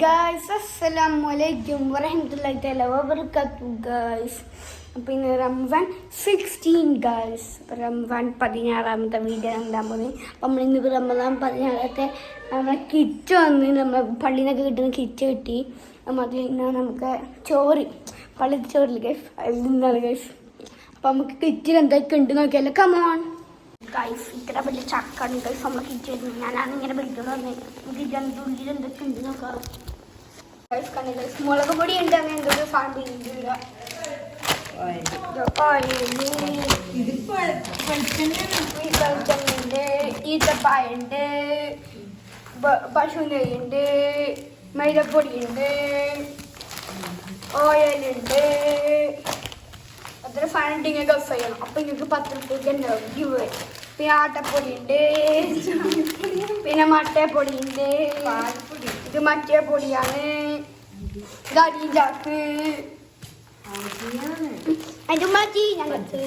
Guys അസ്സലാം വലൈക്കും വറഹ്മത്തുള്ളാഹി തആല വബറകാത്തു ഗായ്സ് അപ്പോൾ ഇന്ന് റംസാൻ സിക്സ്റ്റീൻ ഗായ്സ് റംസാൻ പതിനാറാമത്തെ വീഡിയോ ഉണ്ടാകാൻ പോകുന്നത് അപ്പം നമ്മൾ ഇന്ന് റംസാൻ പതിനാറത്തെ നമ്മളെ കിറ്റ് വന്ന് നമ്മൾ പള്ളിയിൽ നിന്നൊക്കെ കിട്ടുന്ന കിറ്റ് കിട്ടി. നമ്മൾ അതിൽ നിന്ന് നമുക്ക് ചോറ് പള്ളി ചോറിൽ ഗൈസ് അതിൽ നിന്നാണ് ഗൈസ് അപ്പം നമുക്ക് കിറ്റിൽ എന്തൊക്കെ ഉണ്ട് നോക്കിയാലോ? കമോൺ ഗൈസ് ഇത്ര വലിയ ചക്കാണ് ഗൈസ് നമ്മളെ കിറ്റ് വരുന്നത് ഞാനാണ് ഇങ്ങനെ വിളിക്കുന്നത്. ഇതിന്റെ ഉള്ളിൽ എന്തൊക്കെ ഉണ്ട് നോക്കാം. ഗൈസ് ഗൈസ് മുളക് പൊടി ഉണ്ട് അങ്ങനെ എന്തൊക്കെ സാധനം ഉണ്ട് വെളിച്ചെണ്ണയുണ്ട് ഈത്തപ്പായുണ്ട് പശു നെയ്യുണ്ട് മൈദപ്പൊടിയുണ്ട് ഓയിലുണ്ട് അത്ര സാധനം ഉണ്ടെങ്കിൽ ഗഫ് ചെയ്യണം അപ്പം നിങ്ങൾക്ക് പത്ത് റുപ്യക്ക് ഉണ്ടാവും ഗിവ് പിന്നെ ആട്ടപ്പൊടിയുണ്ട് പിന്നെ മട്ടപ്പൊടിയുണ്ട് ഇത് മറ്റേ പൊടിയാണ് ഇത് അരിഞ്ചാക്ക് അത് മതി ഞങ്ങൾക്ക്.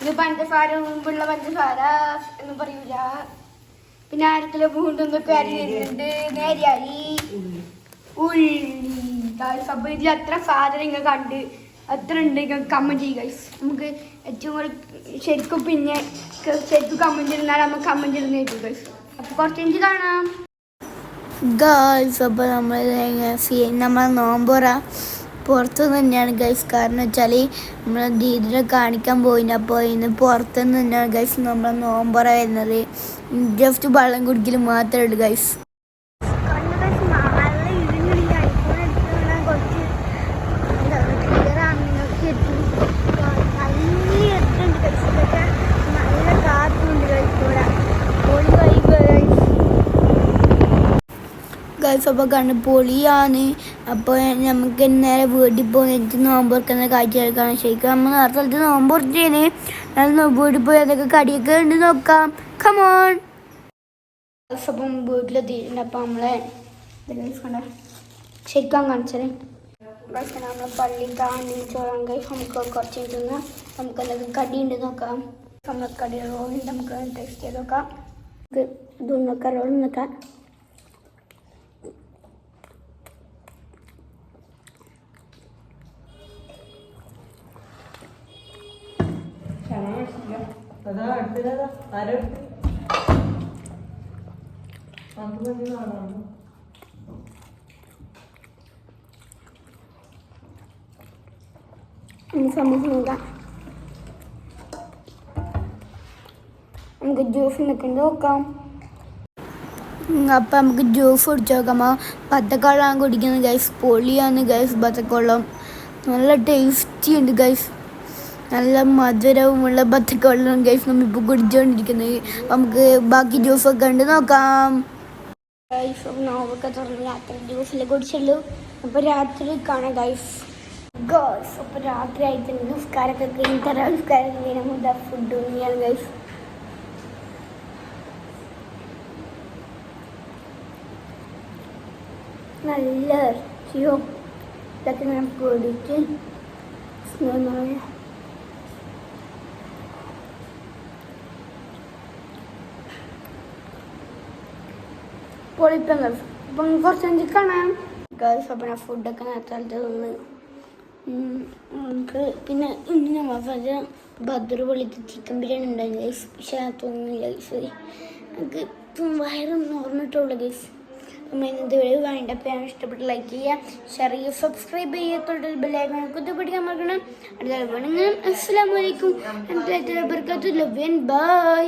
ഇത് പഞ്ചസാര മുമ്പുള്ള പഞ്ചസാര എന്ന് പറയൂല. പിന്നെ ആരത്തിലെ പൂണ്ടൊന്നൊക്കെ അരി വരുന്നുണ്ട്. നേരെ അരി ഉള്ളി സബ് ഇതിൽ എത്ര സാധനങ്ങൾ കണ്ട് എത്ര ഉണ്ടെങ്കിൽ കമന്റ് ചെയ്യുക ഗൈസ് നമുക്ക് ഏറ്റവും കൂടുതൽ ശരിക്കും പിന്നെ ശരിക്കും കമന്റ് ഇരുന്നാൽ നമുക്ക് കമന്റ് ഇരുന്ന് കേട്ടു ഗൈസ് അപ്പൊ കുറച്ച് എനിക്ക് കാണാം. ഗേൾസ് അപ്പോൾ നമ്മൾ നമ്മൾ നോമ്പുറ പുറത്ത് തന്നെയാണ് ഗൈസ് കാരണം വെച്ചാൽ നമ്മൾ ദീദിനെ കാണിക്കാൻ പോയിന്. അപ്പോൾ ഇന്ന് പുറത്ത് തന്നെയാണ് ഗൈസ് നമ്മൾ നോമ്പുറ വരുന്നത്. ജസ്റ്റ് വെള്ളം കുടിക്കൽ മാത്രമേ ഉള്ളൂ ഗൈസ് കണ്ണ് ഗൈസ് നല്ല ഇരുന്നില്ല ഐഫോൺ എടുത്തുള്ള കുറച്ച് എന്താ ക്ലിയർ ആണെന്നൊക്കെ നല്ല എത്തുണ്ട് ഗൈസ് ഇതൊക്കെ നല്ല കാറ്റുണ്ട് ഗൈസ് ഇവിടെ പൊളി വൈബ് ഗൈസ് ഗൈസ് അപ്പോൾ കണ്ണ് പൊളിയാണ്. അപ്പോൾ നമുക്ക് നേരെ വീട്ടിൽ പോയിട്ട് നോമ്പ് തുറക്കുന്ന കാഴ്ച എടുക്കണം ശരിക്കും നമ്മൾ ആ സ്ഥലത്ത് നോമ്പ് വീട്ടിൽ പോയി അതൊക്കെ കടിയൊക്കെ ഉണ്ട് നോക്കാം. കമോൺ അപ്പം വീട്ടിലെത്തിയിട്ടുണ്ട്. അപ്പം നമ്മളെ ശരിക്കും കാണിച്ചത് ഗൈസ് നമ്മൾ പള്ളി കാണി ചോറാൻ കൈ നമുക്ക് കുറച്ച് തിന്ന് നമുക്ക് എന്തൊക്കെ ഉണ്ട് നോക്കാം. നമ്മൾ കടി റോളുണ്ട് നമുക്ക് ടേസ്റ്റ് ചെയ്ത് നോക്കാം. നമുക്ക് ഇത് നോക്കാം റോൾ നോക്കാം അതാ അടുത്തതാ ആരോ അത് മതി കാണാം ഇനി സമയം നോക്കാം നമുക്ക് ജ്യൂസ് നിൽക്കുന്നത് നോക്കാം. അപ്പം നമുക്ക് ജ്യൂസ് കുടിച്ച് നോക്കാം. ബത്തക്കള്ളാണ് കുടിക്കുന്നത് ഗൈസ് പൊളിയാണ് ഗൈസ് ബത്തക്കള്ളം നല്ല ടേസ്റ്റി ഉണ്ട് ഗൈസ് നല്ല മധുരവുമുള്ള ബത്തക്കവെള്ളം ഗൈസ് നമ്മളിപ്പോൾ കുടിച്ചുകൊണ്ടിരിക്കുന്നത് അപ്പം നമുക്ക് ബാക്കി ജ്യൂസൊക്കെ ഉണ്ട് നോക്കാം. ഗൈസ് നോവൊക്കെ തുറന്ന് രാത്രി ജ്യൂസിൽ കുടിച്ചുള്ളൂ. അപ്പോൾ രാത്രി കാണാം ഗൈസ് ഗേൾസ് അപ്പോൾ രാത്രി ആയിട്ട് നിസ്കാരമൊക്കെ കഴിഞ്ഞ് തരാം. നിസ്കാരം കഴിഞ്ഞാൽ ഫുഡ് തന്നെയാണ് ഗൈസ് നല്ല ഇറച്ചിയോ ഇതൊക്കെ ഞാൻ പൊടിച്ച് സ്നേഹമായ പൊളിപ്പം ഗൾഫ് അപ്പം കുറച്ച് കാണാം ഗൾഫ് അപ്പം ഞാൻ ഫുഡൊക്കെ നേരത്തെ നിന്ന് നമുക്ക് പിന്നെ ഇന്ന് പറഞ്ഞ ബദർ പൊളിക്ക് ചിക്കൻ ബിരിയാണി ഉണ്ടായിരുന്നു ഗൈസ് പക്ഷേ അത് തോന്നുന്നില്ല ഗൈസ് നമുക്ക് ഇപ്പം വയറും ഓർമ്മിട്ടുള്ളൂ ഗൈസ് അപ്പം വീഡിയോ വേണ്ടപ്പോൾ ഇഷ്ടപ്പെട്ട് ലൈക്ക് ചെയ്യുക ഷെയർ ചെയ്യുക സബ്സ്ക്രൈബ് ചെയ്യുക തൊഴിൽ ബെല്ലൈക്കൺ പിടിക്കാൻ മറക്കണം അടുത്ത വേണമെങ്കിൽ അസ്സാം വലൈക്കും ബൈ